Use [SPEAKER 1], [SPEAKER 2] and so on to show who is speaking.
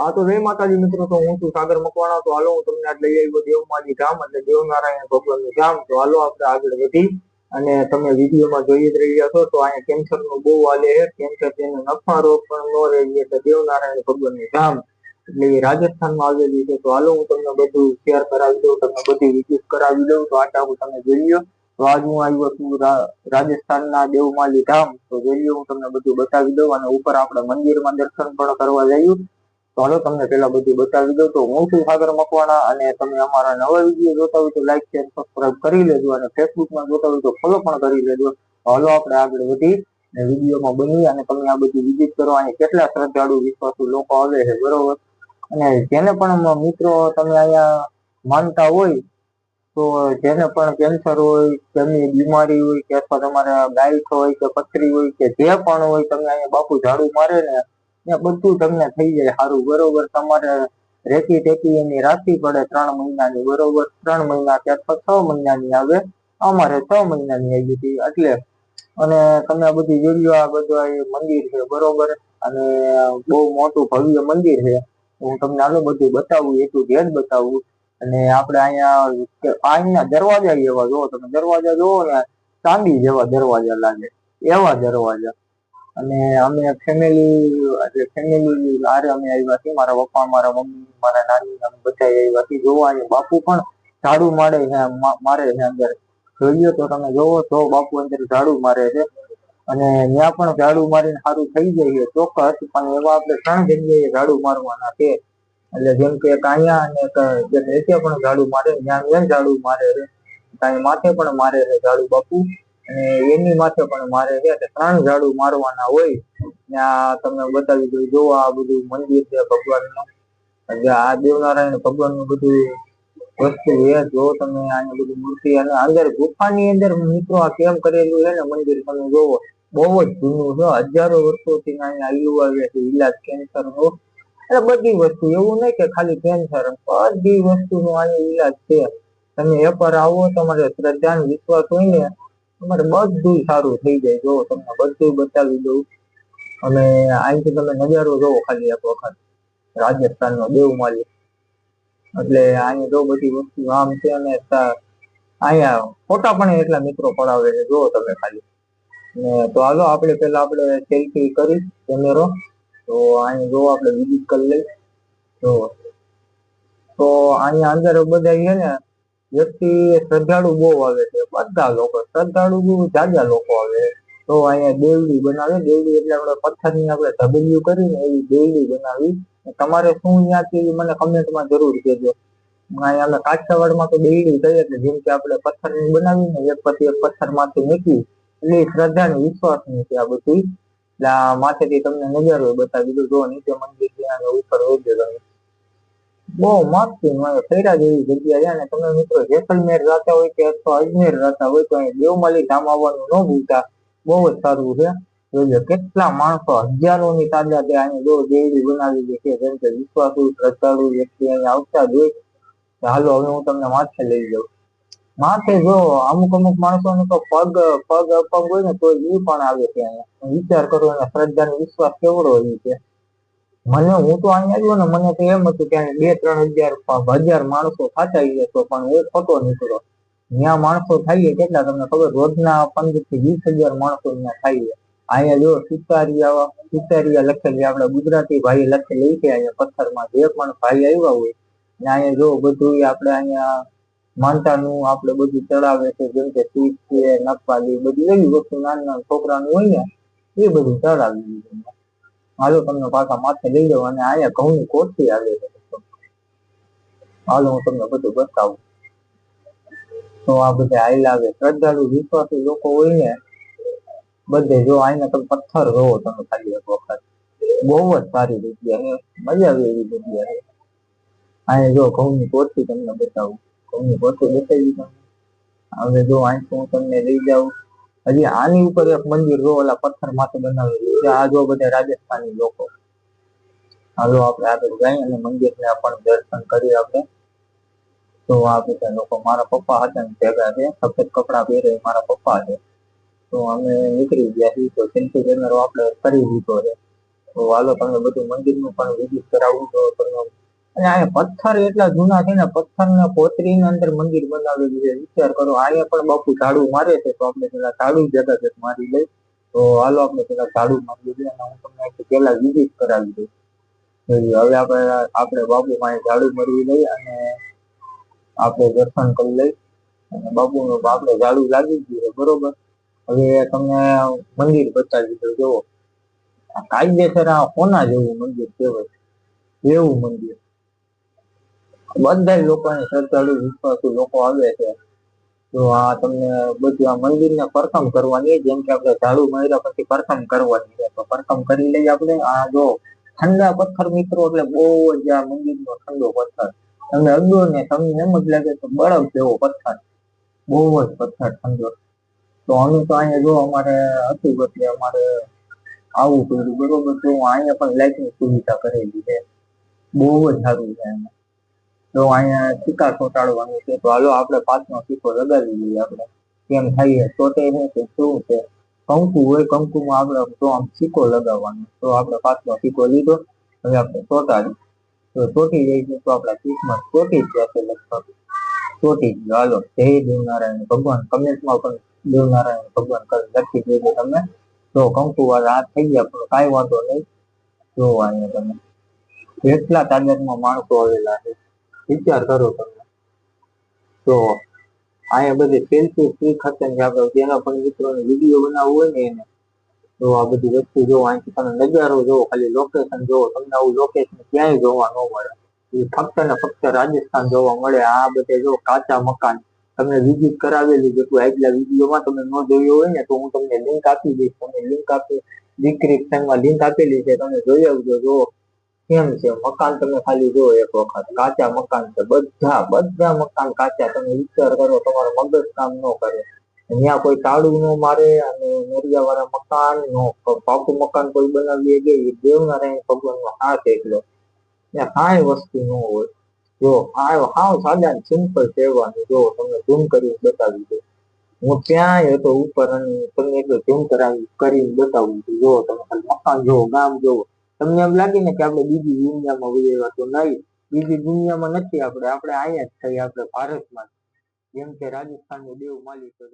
[SPEAKER 1] હા તો જય માતાજી મિત્રો, તો હું છું સાગર મકવાણા. તો હાલો, હું તમને આજ લઈ આવ્યો દેવમાજી ધામ, એટલે દેવનારાયણ ભગવાનનું ધામ. તો હાલો, આપણે આગળ વધી અને તમે વિડીયોમાં જોઈ જ રહ્યા છો, તો અહીંયા કેન્સરનું બહુ હાલે કેન્સર જેને નફા રોગ પણ ન રહી એટલે દેવનારાયણ ભગવાનનું ધામ એટલે એ રાજસ્થાનમાં આવેલી છે. તો હાલો, હું તમને બધું શેર કરાવી દઉં, તમને બધી વિઝિટ કરાવી દઉં. તો આટા હું તમે જોઈ તો આજ હું આવ્યો છું રાજસ્થાનના દેવમાલી ધામ. તો જોઈએ હું તમને બધું બતાવી દઉં અને ઉપર આપણે મંદિરમાં દર્શન પણ કરવા જઈએ તો હાલો, તમને પેલા બધું બતાવી દઉં તો હું છું સાગર મકવાણા અને તમે અમારા નવા વીડિયો જોતા હોય તો લાઈક શેર સબસ્ક્રાઈબ કરી લેજો અને ફેસબુકમાં જોતા હોય તો ફોલો પણ કરી લેજો. હાલો, આપણે આગળ વધી અને વિડીયોમાં બની અને તમે આ બધી વિઝિટ કરો. અને કેટલા શ્રદ્ધાળુ, વિશ્વાસુ લોકો આવે છે, બરોબર? અને જેને પણ મિત્રો તમે અહીંયા માનતા હોય, તો જેને પણ કેન્સર હોય તેમની બીમારી હોય, કે અથવા તમારે ગાઈટ હોય, કે પથરી હોય, કે જે પણ હોય તમે અહીંયા બાપુ ઝાડુ મારે ને બધું તમને થઈ જાય સારું. બરોબર, તમારે રેતી ટેકી એની રાખવી પડે ત્રણ મહિનાની. બરોબર, ત્રણ મહિના કે અથવા છ મહિનાની આવે. અમારે છ મહિનાની આવી હતી. એટલે અને તમે બધી જોયું આ બધું આ મંદિર છે, બરોબર? અને બહુ મોટું ભવ્ય મંદિર છે. હું તમને આલો બધું બતાવું એટલું ધ્યાન બતાવું. અને આપણે અહીંયા અહીંયા દરવાજા એવા જોવો, તમે દરવાજા જોવો ને, ચાંદી જેવા દરવાજા લાગે. એવા દરવાજા. અને અમે ફેમિલી એટલે ફેમિલી હારે અમે આવ્યા છીએ. મારા પપ્પા, મારા મમ્મી, મારા નાની, અમે બધા આવ્યા છીએ જોવા. અને બાપુ પણ ઝાડુ મારે છે મારે છે અંદર. જોઈએ તો તમે જોવો તો બાપુ અંદર ઝાડુ મારે છે. અને ત્યાં પણ ઝાડુ મારીને સારું થઈ જાય ચોક્કસ. પણ એવા આપણે ત્રણ જગ્યાએ ઝાડુ મારવાના છે. એટલે જેમ કે અહીંયા અને જે પણ ઝાડુ મારે, ત્યાં ઝાડુ મારે છે. કાંઈ માથે પણ મારે છે ઝાડુ બાપુ. અને એની માથે પણ મારે છે ત્રણ ઝાડુ મારવાના હોય, ત્યાં તમને બતાવી દઉં જો આ બધું મંદિર છે ભગવાનનું. એટલે આ દેવનારાયણ ભગવાનનું બધું વસ્તુ છે, જો તમે આની બધી મૂર્તિ અને અંદર ગુફાની અંદર મિત્રો આ કેમ કરેલું છે ને મંદિર તમે જોવો, બહુ જ જૂનું છે, હજારો વર્ષોથી અહીંયા આયલું આવે છે, ઈલાજ કેન્સર નો એટલે બધી વસ્તુ, એવું નહીં કે ખાલી કેન્સર, બધી વસ્તુનો અહીંયા ઈલાજ છે. તમે એકવાર આવો, તમારે શ્રદ્ધા વિશ્વાસ હોય ને તમારે બધું સારું થઈ જાય. જો તમને બધું બતાવી દઉં. અને અહીંથી તમે નજારો જોવો ખાલી એક વખત. રાજસ્થાનનો દેવમાલી એટલે અહીંયા જો બધી વસ્તુ આમ છે અને અહીંયા ફોટા પણ એટલા મિત્રો પડાવે છે. જોવો તમે ખાલી. ને તો હાલો, આપણે પેલા આપણે સેલ્ફી કરી કેમેરો તો અહીંયા જો આપણે વિઝિટ કરી લઈ જો તો અહીંયા અંદર બધા છે ને વ્યક્તિ શ્રદ્ધાળુ બહુ આવે છે. બધા લોકો, શ્રદ્ધાળુ બહુ જાજા લોકો આવે. તો અહીંયા દેવડી બનાવે દેવડી એટલે આપણે પથ્થરની આપણે ઢબલિયું કરીને એવી દેવડી બનાવી. તમારે શું ત્યાંથી મને કમેન્ટમાં જરૂર કહેજો. અહીંયા આપણે કાઠિયાવાડમાં તો દેવડી કહીએ એટલે જેમ કે આપણે પથ્થરની બનાવીને એક પછી એક પથ્થરમાંથી મૂકી એટલે શ્રદ્ધાની વિશ્વાસની છે આ બધી. એટલે આ માથેથી તમને નજારો બતાવી દીધું જો નીચે મંદિર ત્યાં ઉપર વગેરે તમે બહુ મસ્ત મને ફેરા જેવી જગ્યા છે અને તમે મિત્રો જેસલમેર જતા હોય કે અથવા અજમેર જતા હોય તો અહીં દેવમાલી ધામ આવવાનું ન ભૂલતા. બહુ જ સારું છે. જોજો કેટલા માણસો હજારોની તાદાદે અહીં જો દેવડી દે છે જેમ કે વિશ્વાસુ, શ્રદ્ધાળુ વ્યક્તિ અહીંયા આવતા જ હોય. હાલો, હવે હું તમને માથે લઈ જાઉં માથે જો અમુક અમુક માણસોને તો પગ પગ અપંગ હોય ને તો એ પણ આવે છે અહીંયા. વિચાર કરો અને શ્રદ્ધા નો વિશ્વાસ કેવડો હોય છે. મને, હું તો અહીંયા જો ને, મને તો એમ હતું કે બે, ત્રણ હજાર હજાર માણસો હશે તો પણ હું ખોટો નીકળો ત્યાં માણસો થાય કેટલા તમને ખબર? રોજના પંદરથી વીસ હજાર માણસો અહીંયા થાય અહીંયા જો સિતારિયા સિતારિયા લખેલી આપણે ગુજરાતી ભાઈ લખેલી છે, અહીંયા પથ્થરમાં. જે પણ ભાઈ આવ્યા હોય ને અહીંયા જો બધું આપણે અહીંયા માનતાનું આપણે બધું ચડાવે છે, જેમ કે સ્વીટ છે નખપાલી બધી એવી વસ્તુ નાના નાના છોકરાનું હોય ને, એ બધું ચડાવી દીધું હાલો, તમને પાછા માથે લઈ જાઉં અને અહીંયા ઘઉંની કોઠી આવી હાલો, હું તમને બધું બતાવું. તો આ બધા આયલા આવે. શ્રદ્ધાળુ, વિશ્વાસી લોકો હોય ને, બધે જો આઈને તમે પથ્થર જોવો તમે ખાલી એક વખત. બહુ જ સારી જગ્યા છે. મજા આવે એવી જગ્યા છે. અહીંયા જો ઘઉંની કોઠી તમને બતાવું. ઘઉંની કોઠી બતાવી તમને હવે જો અહીં હું તમને લઈ જાઉં. હજી આની ઉપર એક મંદિર જો ઓલા પથ્થર માથે બનાવેલું છે. આ જો બધા રાજસ્થાની લોકો. હાલો આપણે આગળ જઈએ અને મંદિરને પણ દર્શન કરી આપણે તો આ બધા લોકો મારા પપ્પા હતા ને ભેગા છે. સફેદ કપડા પહેરે મારા પપ્પા છે. તો અમે નીકળી ગયા છીએ. તો સેલ્ફી કેમેરો આપણે કરી દીધો છે. તો હાલો તમે બધું મંદિરનું પણ વિઝિટ કરાવું તો તમને અને અહીંયા પથ્થર એટલા જૂના છે ને, પથ્થરને કોતરીને અંદર મંદિર બનાવેલું છે. વિચાર કરો, અહીંયા પણ બાપુ ઝાડુ મારે છે, તો આપણે પેલા ઝાડુ જગા જગ મારી લઈ. તો હાલો આપણે પેલા ઝાડુ મારી લઈએ અને હું તમને પેલા વિઝિટ કરાવી દઉં. હવે આપણે આપણે બાપુ પાસે ઝાડુ મરવી લઈ અને આપણે દર્શન કરી લઈ. અને બાપુ આપણે ઝાડુ લાગી ગયું બરોબર? હવે તમને મંદિર બતાવી દઉં, જુઓ. આ કાયદેસર આ કોના જેવું મંદિર કહેવાય. એવું મંદિર. બધા લોકોને શ્રદ્ધાળુ, વિશ્વાસુ લોકો આવે છે. તો આ તમને બધું આ મંદિરને પ્રથમ કરવાની, જેમ કે આપણે ઝાડુ માર્યા પછી પ્રથમ કરવાની છે. તો પ્રથમ કરી લઈએ આપણે. આ જો ઠંડા પથ્થર મિત્રો, એટલે બહુ જ આ મંદિરનો ઠંડો પથ્થર. તમને અડો ને તમને એમ જ લાગે કે બરફ જેવો પથ્થર. બહુ જ પથ્થર ઠંડો. તો અમે તો અહીંયા જો અમારે હતું એટલે અમારે આવું પડ્યું બરોબર, તો અહીંયા પણ લાઇટની સુવિધા કરેલી છે. બહુ જ સારું છે અહીંયા તો અહીંયા સિક્કા ચોંટાડવાનું છે. તો હાલો આપણે પાંચનો સિક્કો લગાવી લઈએ આપણે. કેમ થાય ચોટે છે કે શું છે? કંકુ હોય, કંકુમાં આપણે તો આમ સિક્કો લગાવવાનો. તો આપણે પાંચનો સિક્કો લીધો. હવે આપણે ચોંટાડી તો ચોટી જાય છે તો આપણા કિસ્મત ચોટી જ જશે લગભગ. ચોટી જ હાલો, જય દેવનારાયણ. ભગવાન કમેન્ટમાં પણ દેવનારાયણ ભગવાન કરી લખી દેજો તમે તો કંકુ વાળા હાથ થઈ ગયા પણ કાંઈ વાંધો નહીં. જોવા અહીંયા તમે. કેટલા તાદાદમાં માણસો આવેલા છે. વિચાર કરો તમે. તો અહીંયા બધી પેન્સિલ ફ્રી ખર્ચે આપણે તેના પણ મિત્રોને વીડિયો બનાવવો હોય ને એને, તો આ બધી વસ્તુ જો અહીંથી તમે નજારો જોવો, ખાલી લોકેશન જોવો. તમને આવું લોકેશન ક્યાંય જોવા ન મળે. એ ફક્ત ને ફક્ત રાજસ્થાન જોવા મળે. આ બધે જો કાચા મકાન તમને વિઝિટ કરાવેલી જેટલું આગલા વિડીયોમાં તમે ન જોયું હોય ને, તો હું તમને લિંક આપી દઈશ. તમને લિંક આપી ડિસ્ક્રિપ્શનમાં લિંક આપેલી છે. તમે જોઈ આવજો જો કેમ છે? મકાન તમે ખાલી જો એક વખત. કાચા મકાન છે. બધા બધા મકાન કાચા. તમે વિચાર કરો, તમારું મગજ કામ ન કરે. ત્યાં કોઈ તાળું ન મારે અને નરિયા વાળા મકાન નો પાકું મકાન કોઈ બનાવીએ ગઈ દેવનારાયણ ભગવાન નો હાથ એકલો. ત્યાં કાંઈ વસ્તુ ન હોય. જો આ હાવ સાદા સિમ્પલ સેવાનું જો, તમને ઝૂમ કરી બતાવી દે હું ક્યાંય હતો ઉપર અને તમને એટલો ઝૂમ કરાવી, કરીને બતાવું જો, તમે ખાલી મકાન જોવો ગામ જોવો તમને એમ લાગે ને કે આપણે બીજી દુનિયામાં વહી તો નહીં. બીજી દુનિયામાં નથી આપણે. આપણે અહીંયા જ થઈ આપણે ભારતમાં. જેમ કે રાજસ્થાનનું દેવ માલિક તો